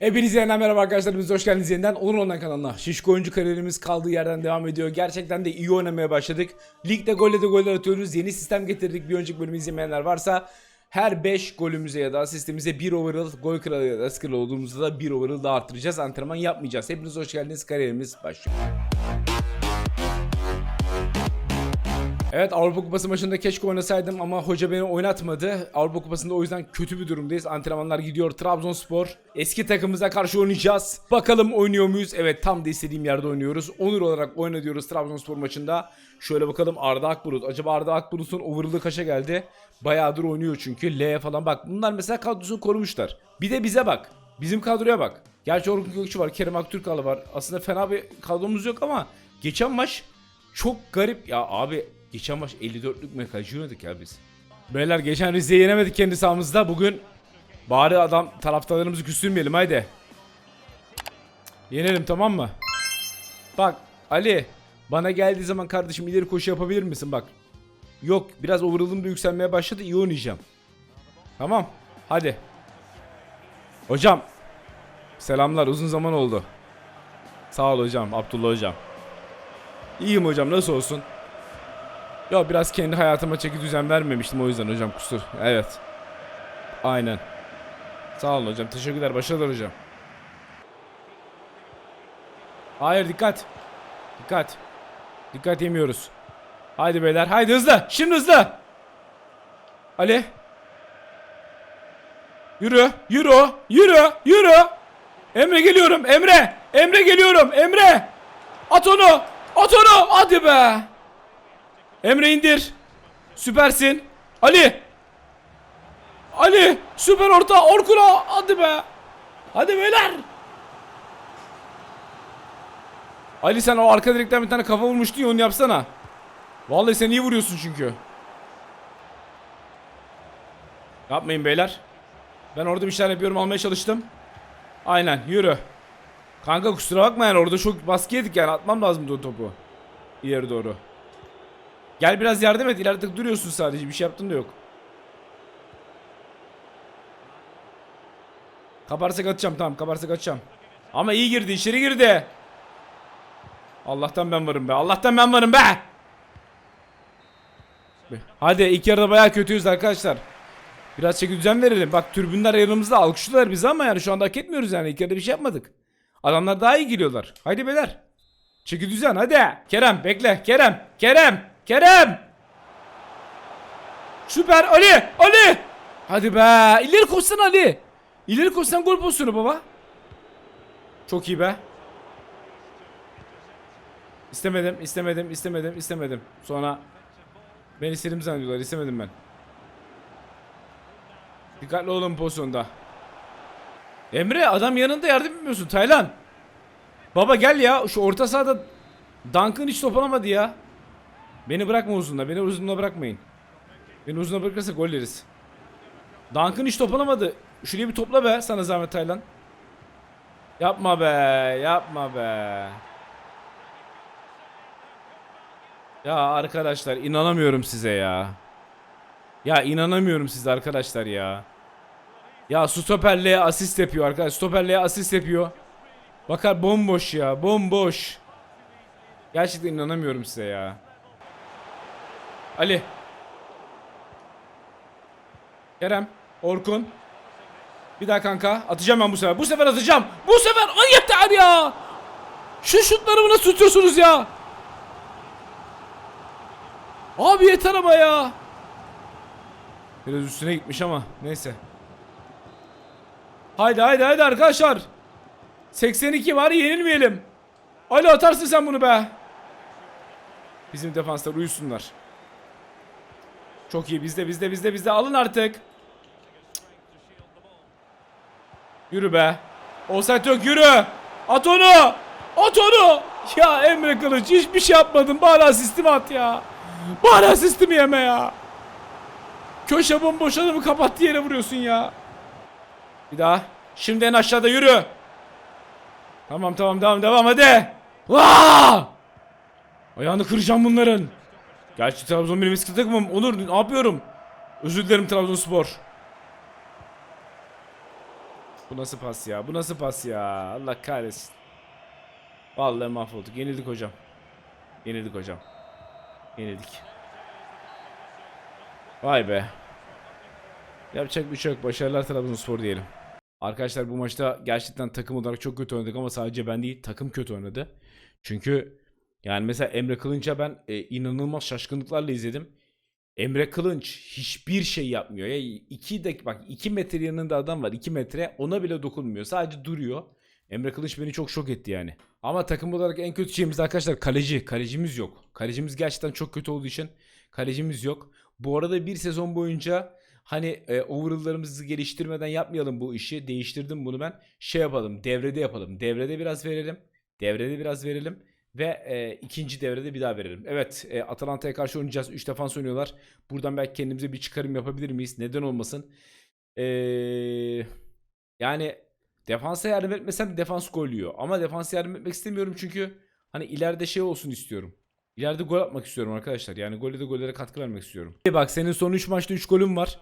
Hepinize yeniden merhaba arkadaşlar. Biz hoş geldiniz yeniden. Onur Online kanalına. Şişko oyuncu kariyerimiz kaldığı yerden devam ediyor. Gerçekten de iyi oynamaya başladık. Ligde golle de goller atıyoruz. Yeni sistem getirdik. Bir önceki bölümü izlemeyenler varsa her 5 golümüze ya da asistimize 1 overall gol kralı ya da kralı olduğumuzda da 1 overall daha arttıracağız. Antrenman yapmayacağız. Hepiniz hoş geldiniz. Kariyerimiz başlıyor. Evet Avrupa Kupası maçında keşke oynasaydım ama hoca beni oynatmadı. Avrupa Kupası'nda o yüzden kötü bir durumdayız. Antrenmanlar gidiyor. Trabzonspor. Eski takımımıza karşı oynayacağız. Bakalım oynuyor muyuz? Evet tam da istediğim yerde oynuyoruz. Onur olarak oyna diyoruz Trabzonspor maçında. Şöyle bakalım Arda Akbulut. Acaba Arda Akbulut'un overall'ı kaça geldi? Bayağıdır oynuyor çünkü. L falan bak. Bunlar mesela kadrosunu korumuşlar. Bir de bize bak. Bizim kadroya bak. Gerçi Orkun Gökçü var. Kerem Aktürkalı var. Aslında fena bir kadromuz yok ama geçen maç çok garip ya abi geçen maç 54'lük mekacı oynadık ya biz. Beyler geçen Rize'yi yenemedik kendi sahamızda. Bugün bari adam taraftarlarımızı küstürmeyelim haydi. Yenelim tamam mı? Bak Ali bana geldiği zaman kardeşim ileri koşu yapabilir misin bak. Yok biraz overall'ım da yükselmeye başladı iyi oynayacağım. Tamam hadi. Hocam selamlar uzun zaman oldu. Sağ ol hocam Abdullah hocam. İyiyim hocam nasıl olsun? Ya biraz kendi hayatıma çeki düzen vermemiştim o yüzden hocam kusur. Evet. Aynen. Sağ olun hocam. Teşekkürler. Başarılar hocam. Hayır dikkat. Dikkat. Dikkat yemiyoruz. Haydi beyler. Haydi hızlı. Şimdi hızlı. Ali. Yürü. Yürü. Yürü. Yürü. Emre geliyorum. Emre. Emre geliyorum. Emre. At onu. At onu. Hadi be. Emre indir. Süpersin. Ali. Ali. Süper orta. Orkun'a. Hadi be. Hadi beyler. Ali sen o arka direkten bir tane kafa vurmuştun ya onu yapsana. Vallahi sen iyi vuruyorsun çünkü. Yapmayın beyler. Ben orada bir şeyler yapıyorum almaya çalıştım. Aynen yürü. Kanka kusura bakma yani orada çok baskı yedik yani atmam lazımdı o topu. İleri doğru. Gel biraz yardım et. İleride duruyorsun sadece. Bir şey yaptın da yok. Kaparsak atacağım tamam. Kaparsak atacağım. Ama iyi girdi. içeri girdi. Allah'tan ben varım be. Allah'tan ben varım be. Hadi ilk yarıda bayağı kötüyüz arkadaşlar. Biraz çeki düzen verelim. Bak türbünler yanımızda alkışlıyorlar bizi ama yani şu anda hak etmiyoruz yani. İlk yarıda bir şey yapmadık. Adamlar daha iyi geliyorlar. Haydi beyler. Çeki düzen hadi. Kerem bekle. Kerem. Kerem. Kerem. Süper Ali. Ali. Hadi be. İleri koşsana Ali. İleri koşsan gol pozisyonu baba. Çok iyi be. İstemedim, istemedim, istemedim, istemedim. Sonra ben istedim zannediyorlar. istemedim ben. Dikkatli olun pozisyonda. Emre adam yanında yardım etmiyorsun Taylan. Baba gel ya şu orta sahada Duncan hiç top alamadı ya. Beni bırakma uzunla. Beni uzunla bırakmayın. Beni uzunla bırakırsa gol yeriz. Duncan hiç top alamadı. Şuraya bir topla be sana zahmet Taylan. Yapma be. Yapma be. Ya arkadaşlar inanamıyorum size ya. Ya inanamıyorum size arkadaşlar ya. Ya stoperliğe asist yapıyor arkadaş. Stoperliğe asist yapıyor. Bakar bomboş ya. Bomboş. Gerçekten inanamıyorum size ya. Ali. Kerem. Orkun. Bir daha kanka. Atacağım ben bu sefer. Bu sefer atacağım. Bu sefer. Ay yeter ya. Şu şutlarımı nasıl tutuyorsunuz ya? Abi yeter ama ya. Biraz üstüne gitmiş ama. Neyse. Haydi haydi haydi arkadaşlar. 82 var yenilmeyelim. Ali atarsın sen bunu be. Bizim defanslar uyusunlar. Çok iyi bizde bizde bizde bizde alın artık. Yürü be. Offside yok yürü. At onu. At onu. Ya Emre Kılıç hiçbir şey yapmadın. Bari asistimi at ya. Bari asistimi yeme ya. Köşe bomboş adamı kapattı yere vuruyorsun ya. Bir daha. Şimdi en aşağıda yürü. Tamam tamam devam devam hadi. Vaa! Ayağını kıracağım bunların. Gerçi Trabzon benim eski takımım. Onur ne yapıyorum? Özür dilerim Trabzonspor. Bu nasıl pas ya? Bu nasıl pas ya? Allah kahretsin. Vallahi mahvolduk. Yenildik hocam. Yenildik hocam. Yenildik. Vay be. Yapacak bir şey yok. Başarılar Trabzonspor diyelim. Arkadaşlar bu maçta gerçekten takım olarak çok kötü oynadık ama sadece ben değil takım kötü oynadı. Çünkü yani mesela Emre Kılınç'a ben e, inanılmaz şaşkınlıklarla izledim. Emre Kılınç hiçbir şey yapmıyor. Ya 2 dakika bak 2 metre yanında adam var. 2 metre ona bile dokunmuyor. Sadece duruyor. Emre Kılıç beni çok şok etti yani. Ama takım olarak en kötü şeyimiz arkadaşlar kaleci. Kalecimiz yok. Kalecimiz gerçekten çok kötü olduğu için kalecimiz yok. Bu arada bir sezon boyunca hani e, overall'larımızı geliştirmeden yapmayalım bu işi. Değiştirdim bunu ben. Şey yapalım. Devrede yapalım. Devrede biraz verelim. Devrede biraz verelim. Ve e, ikinci devrede bir daha verelim. Evet e, Atalanta'ya karşı oynayacağız. 3 defans oynuyorlar. Buradan belki kendimize bir çıkarım yapabilir miyiz? Neden olmasın? Eee... Yani defansa yardım etmesem defans gol yiyor. Ama defansa yardım etmek istemiyorum çünkü hani ileride şey olsun istiyorum. İleride gol atmak istiyorum arkadaşlar. Yani golde de gollere katkı vermek istiyorum. Bak senin son 3 maçta 3 golün var.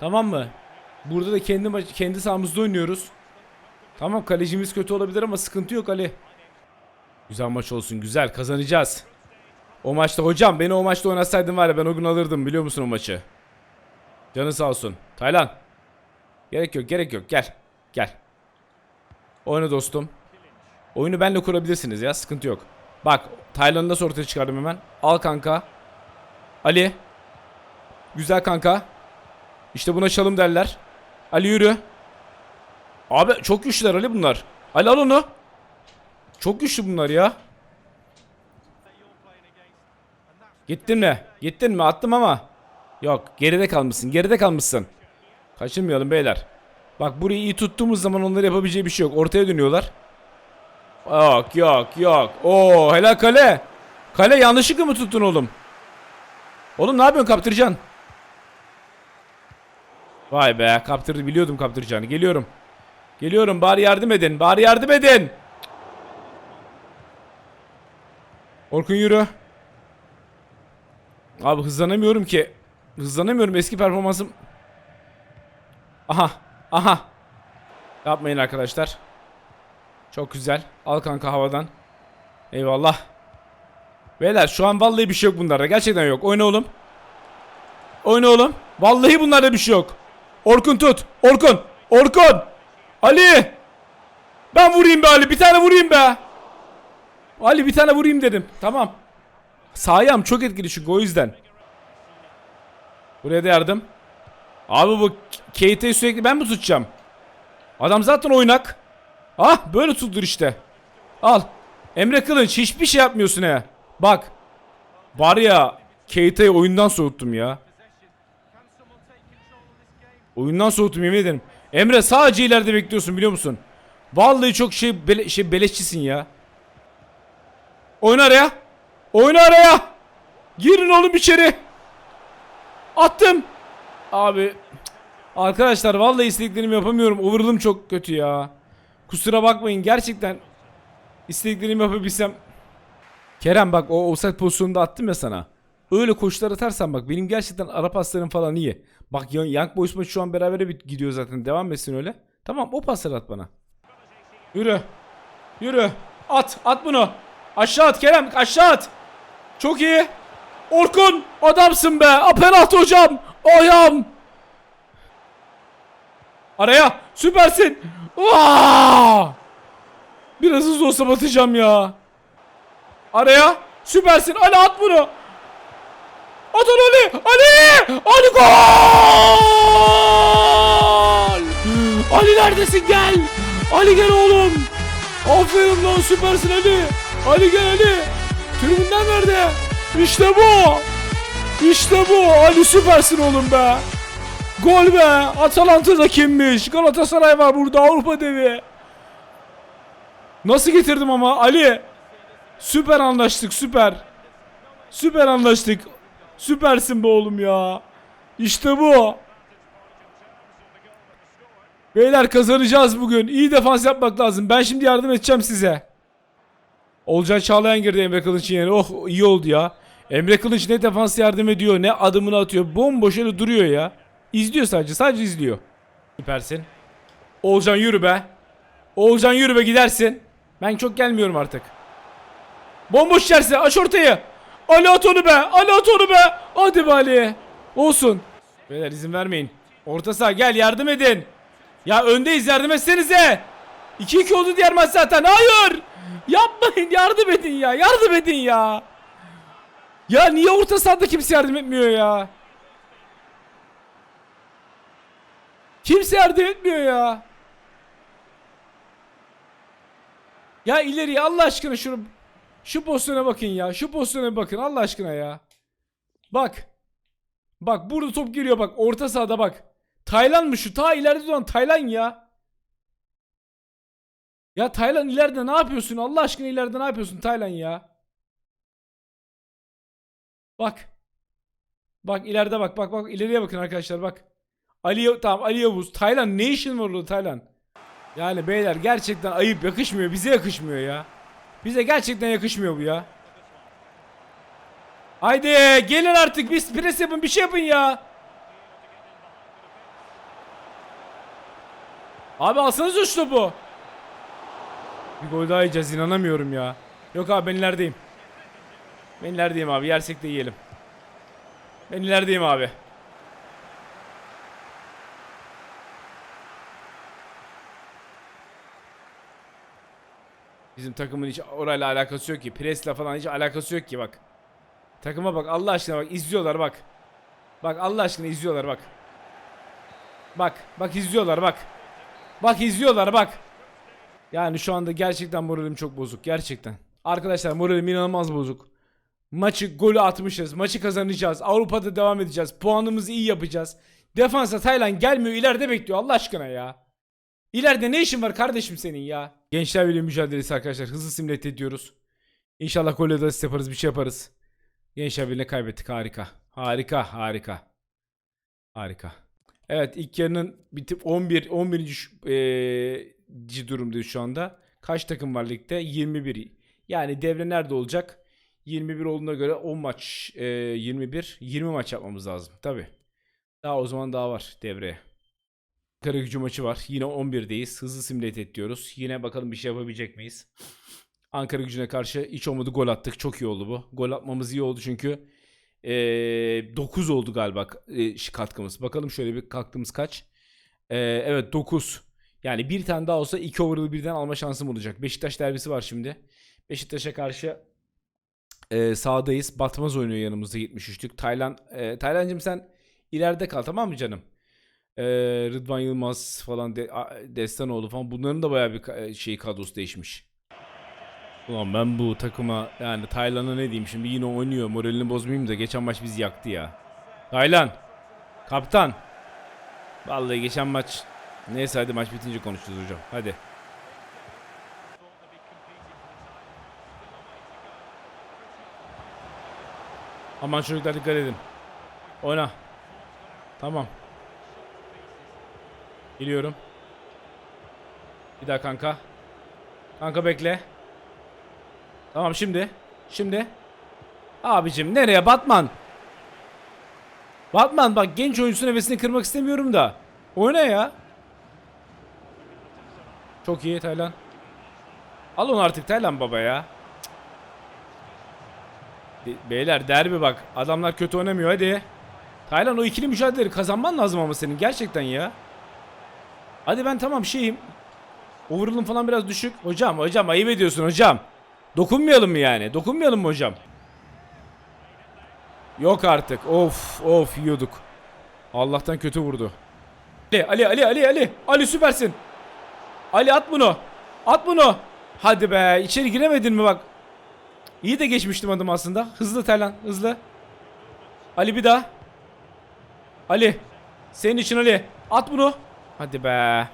Tamam mı? Burada da kendi kendi sahamızda oynuyoruz. Tamam kalecimiz kötü olabilir ama sıkıntı yok Ali. Güzel maç olsun güzel kazanacağız. O maçta hocam beni o maçta oynatsaydın var ya ben o gün alırdım biliyor musun o maçı? Canı sağ olsun. Taylan. Gerek yok gerek yok gel. Gel. Oyna dostum. Oyunu benle kurabilirsiniz ya sıkıntı yok. Bak Taylan'ı nasıl ortaya çıkardım hemen. Al kanka. Ali. Güzel kanka. İşte buna çalım derler. Ali yürü. Abi çok güçlüler Ali bunlar. Ali al onu. Çok güçlü bunlar ya. Gittin mi? Gittin mi? Attım ama. Yok geride kalmışsın. Geride kalmışsın. Kaçırmayalım beyler. Bak burayı iyi tuttuğumuz zaman onları yapabileceği bir şey yok. Ortaya dönüyorlar. Yok yok yok. Oo helal kale. Kale yanlışlıkla mı tuttun oğlum? Oğlum ne yapıyorsun kaptıracaksın? Vay be kaptırdı biliyordum kaptıracağını. Geliyorum. Geliyorum bari yardım edin. Bari yardım edin. Orkun yürü. Abi hızlanamıyorum ki. Hızlanamıyorum eski performansım. Aha. Aha. Yapmayın arkadaşlar. Çok güzel. Al kanka havadan. Eyvallah. Beyler şu an vallahi bir şey yok bunlarda. Gerçekten yok. Oyna oğlum. Oyna oğlum. Vallahi bunlarda bir şey yok. Orkun tut. Orkun. Orkun. Ali. Ben vurayım be Ali. Bir tane vurayım be. Ali bir tane vurayım dedim. Tamam. Sağ ayağım çok etkili çünkü o yüzden. Buraya da yardım. Abi bu Kate'i sürekli ben mi tutacağım? Adam zaten oynak. Ah böyle tutulur işte. Al. Emre Kılınç hiçbir şey yapmıyorsun he. Bak. Var ya Kate'i oyundan soğuttum ya. Oyundan soğuttum yemin ederim. Emre sadece ileride bekliyorsun biliyor musun? Vallahi çok şey, bele, şey beleşçisin ya. Oyna araya. Oyna araya. Girin oğlum içeri. Attım. Abi. Arkadaşlar vallahi istediklerimi yapamıyorum. Overall'ım çok kötü ya. Kusura bakmayın gerçekten. istediklerimi yapabilsem. Kerem bak o offside pozisyonunda attım ya sana. Öyle koşular atarsan bak benim gerçekten ara paslarım falan iyi. Bak Young Boys maçı şu an beraber gidiyor zaten. Devam etsin öyle. Tamam o pasları at bana. Yürü. Yürü. At. At bunu. Aşağı at Kerem. Aşağı at. Çok iyi. Orkun. Adamsın be. A, penaltı hocam. Ayağım. Araya. Süpersin. Aa! Biraz hızlı olsa batacağım ya. Araya. Süpersin. Ali at bunu. At onu Ali. Ali. Ali gol. Ali neredesin gel. Ali gel oğlum. Aferin lan süpersin Ali. Ali gel Ali. Tribünden nerede? İşte bu. İşte bu. Ali süpersin oğlum be. Gol be. Atalanta'da kimmiş? Galatasaray var burada Avrupa devi. Nasıl getirdim ama Ali? Süper anlaştık süper. Süper anlaştık. Süpersin be oğlum ya. İşte bu. Beyler kazanacağız bugün. İyi defans yapmak lazım. Ben şimdi yardım edeceğim size. Olcay Çağlayan girdi Emre Kılıç'ın yerine. Oh iyi oldu ya. Emre Kılıç ne defans yardım ediyor ne adımını atıyor. Bomboş öyle duruyor ya. İzliyor sadece. Sadece izliyor. Süpersin. Oğulcan yürü be. Oğulcan yürü be gidersin. Ben çok gelmiyorum artık. Bomboş yerse aç ortayı. Ali at onu be. Ali at onu be. Hadi be Ali. Olsun. Beyler izin vermeyin. Orta saha gel yardım edin. Ya öndeyiz yardım etsenize. 2-2 oldu diğer maç zaten. Hayır. Yapmayın yardım edin ya. Yardım edin ya. Ya niye orta sahada kimse yardım etmiyor ya? Kimse yardım etmiyor ya. Ya ileriye Allah aşkına şunu şu pozisyona bakın ya. Şu pozisyona bakın Allah aşkına ya. Bak. Bak burada top giriyor bak. Orta sahada bak. Taylan mı şu? Ta ileride duran Taylan ya. Ya Taylan ileride ne yapıyorsun? Allah aşkına ileride ne yapıyorsun Taylan ya? Bak. Bak ileride bak bak bak ileriye bakın arkadaşlar bak. Ali tamam Ali Yavuz. Taylan ne işin var orada Taylan? Yani beyler gerçekten ayıp yakışmıyor. Bize yakışmıyor ya. Bize gerçekten yakışmıyor bu ya. Haydi gelin artık biz pres yapın bir şey yapın ya. Abi alsanıza şu topu. Bir gol daha yiyeceğiz inanamıyorum ya. Yok abi ben ilerideyim. Ben ilerideyim abi yersek de yiyelim. Ben ilerideyim abi. Bizim takımın hiç orayla alakası yok ki. Presle falan hiç alakası yok ki bak. Takıma bak Allah aşkına bak izliyorlar bak. Bak Allah aşkına izliyorlar bak. Bak bak izliyorlar bak. Bak izliyorlar bak. Yani şu anda gerçekten moralim çok bozuk gerçekten. Arkadaşlar moralim inanılmaz bozuk. Maçı golü atmışız. Maçı kazanacağız. Avrupa'da devam edeceğiz. Puanımızı iyi yapacağız. Defansa Taylan gelmiyor ileride bekliyor Allah aşkına ya. İleride ne işin var kardeşim senin ya? Gençler Birliği mücadelesi arkadaşlar. Hızlı simülat ediyoruz. İnşallah gol asist yaparız bir şey yaparız. Gençler Birliği'ne kaybettik harika. Harika harika. Harika. Evet ilk yarının bitip 11 11. ş- eee, ci durumdayız şu anda. Kaç takım var ligde? 21. Yani devre nerede olacak? 21 olduğuna göre 10 maç eee, 21 20 maç yapmamız lazım. Tabi. Daha o zaman daha var devreye. Ankara gücü maçı var. Yine 11'deyiz. Hızlı simülat et. Yine bakalım bir şey yapabilecek miyiz? Ankara gücüne karşı hiç olmadı gol attık. Çok iyi oldu bu. Gol atmamız iyi oldu çünkü ee, 9 oldu galiba e, katkımız. Bakalım şöyle bir katkımız kaç? Ee, evet 9. Yani bir tane daha olsa 2 overall'ı birden alma şansım olacak. Beşiktaş derbisi var şimdi. Beşiktaş'a karşı e, sahadayız. Batmaz oynuyor yanımızda 73'lük. Taylan, e, Taylancığım sen ileride kal tamam mı canım? Ee, Rıdvan Yılmaz falan de, A- Destanoğlu falan bunların da bayağı bir e, şey kadrosu değişmiş. Ulan ben bu takıma yani Taylan'a ne diyeyim şimdi yine oynuyor moralini bozmayayım da geçen maç bizi yaktı ya. Taylan kaptan Vallahi geçen maç neyse hadi maç bitince konuşuruz hocam hadi. Aman çocuklar dikkat edin. Oyna. Tamam. Geliyorum. Bir daha kanka. Kanka bekle. Tamam şimdi. Şimdi. Abicim nereye Batman? Batman bak genç oyuncusun hevesini kırmak istemiyorum da. Oyna ya. Çok iyi Taylan. Al onu artık Taylan baba ya. Beyler derbi bak. Adamlar kötü oynamıyor hadi. Taylan o ikili mücadeleleri kazanman lazım ama senin gerçekten ya. Hadi ben tamam şeyim. Overall'ım falan biraz düşük. Hocam hocam ayıp ediyorsun hocam. Dokunmayalım mı yani? Dokunmayalım mı hocam? Yok artık. Of of yiyorduk. Allah'tan kötü vurdu. Ali Ali Ali Ali. Ali süpersin. Ali at bunu. At bunu. Hadi be içeri giremedin mi bak. İyi de geçmiştim adım aslında. Hızlı Taylan hızlı. Ali bir daha. Ali. Senin için Ali. At bunu. Hadi be.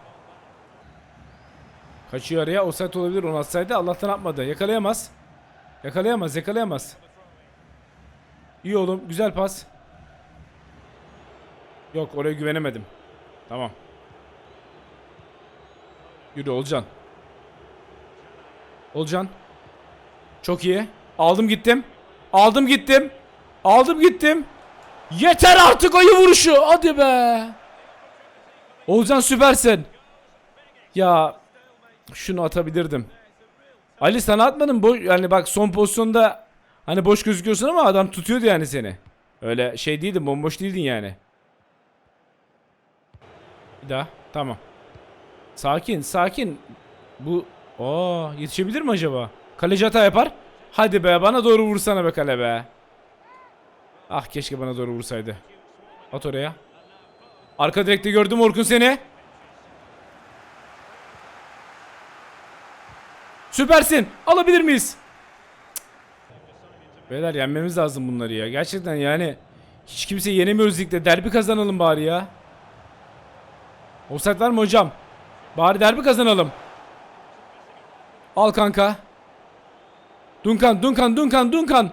Kaçıyor araya. Offside olabilir onu atsaydı. Allah'tan atmadı. Yakalayamaz. Yakalayamaz. Yakalayamaz. İyi oğlum. Güzel pas. Yok oraya güvenemedim. Tamam. Yürü Olcan. Olcan. Çok iyi. Aldım gittim. Aldım gittim. Aldım gittim. Yeter artık ayı vuruşu. Hadi be. Olcan süpersin. Ya şunu atabilirdim. Ali sana atmadım bu yani bak son pozisyonda hani boş gözüküyorsun ama adam tutuyordu yani seni. Öyle şey değildin bomboş değildin yani. Bir daha tamam. Sakin sakin. Bu Aa yetişebilir mi acaba? Kaleci hata yapar. Hadi be bana doğru vursana be kale be. Ah keşke bana doğru vursaydı. At oraya. Arka direkte gördüm Orkun seni. Süpersin. Alabilir miyiz? Cık. Beyler yenmemiz lazım bunları ya. Gerçekten yani hiç kimse yenemiyoruz ligde. Derbi kazanalım bari ya. Offside var mı hocam? Bari derbi kazanalım. Al kanka. Dunkan, Dunkan, Dunkan, Dunkan.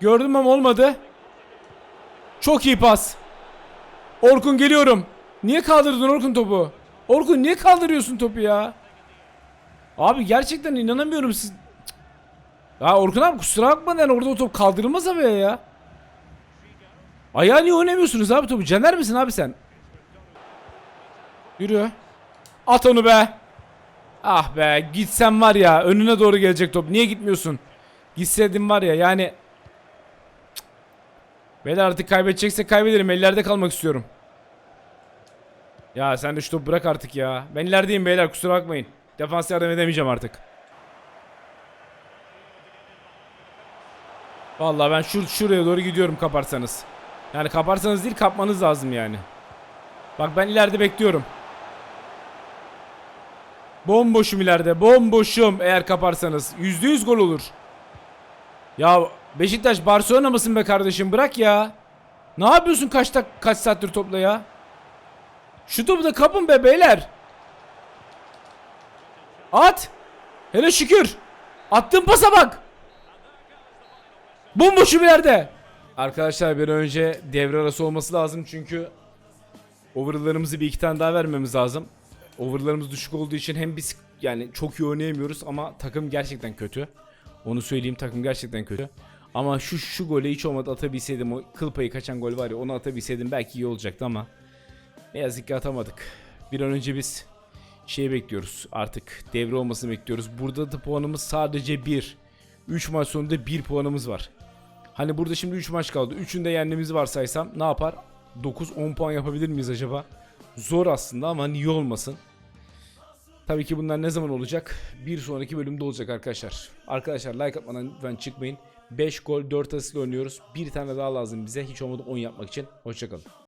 Gördüm ama olmadı. Çok iyi pas. Orkun geliyorum. Niye kaldırdın Orkun topu? Orkun niye kaldırıyorsun topu ya? Abi gerçekten inanamıyorum siz. Ya Orkun abi kusura bakma yani orada o top kaldırılmaz abi ya. Ayağı niye oynamıyorsunuz abi topu? Caner misin abi sen? Yürü. At onu be. Ah be gitsen var ya önüne doğru gelecek top. Niye gitmiyorsun? Gitseydin var ya yani. Beyler artık kaybedeceksek kaybedelim. Ellerde kalmak istiyorum. Ya sen de şu topu bırak artık ya. Ben ilerideyim beyler kusura bakmayın. Defans yardım edemeyeceğim artık. Vallahi ben şur şuraya doğru gidiyorum kaparsanız. Yani kaparsanız değil kapmanız lazım yani. Bak ben ileride bekliyorum. Bomboşum ileride. Bomboşum eğer kaparsanız. %100 gol olur. Ya Beşiktaş Barcelona mısın be kardeşim? Bırak ya. Ne yapıyorsun kaç tak kaç saattir topla ya? Şu topu da kapın be beyler. At. Hele şükür. Attığın pasa bak. Bomboşum ileride. Arkadaşlar bir önce devre arası olması lazım çünkü overall'larımızı bir iki tane daha vermemiz lazım. Overall'larımız düşük olduğu için hem biz yani çok iyi oynayamıyoruz ama takım gerçekten kötü. Onu söyleyeyim takım gerçekten kötü. Ama şu şu golü hiç olmadı atabilseydim o kıl payı kaçan gol var ya onu atabilseydim belki iyi olacaktı ama ne yazık ki atamadık. Bir an önce biz şey bekliyoruz artık devre olmasını bekliyoruz. Burada da puanımız sadece 1. 3 maç sonunda 1 puanımız var. Hani burada şimdi 3 maç kaldı. 3'ünde yendiğimizi varsaysam ne yapar? 9-10 puan yapabilir miyiz acaba? Zor aslında ama niye olmasın? Tabii ki bunlar ne zaman olacak? Bir sonraki bölümde olacak arkadaşlar. Arkadaşlar like atmadan lütfen çıkmayın. 5 gol 4 asist oynuyoruz. Bir tane daha lazım bize. Hiç olmadı 10 yapmak için. Hoşçakalın.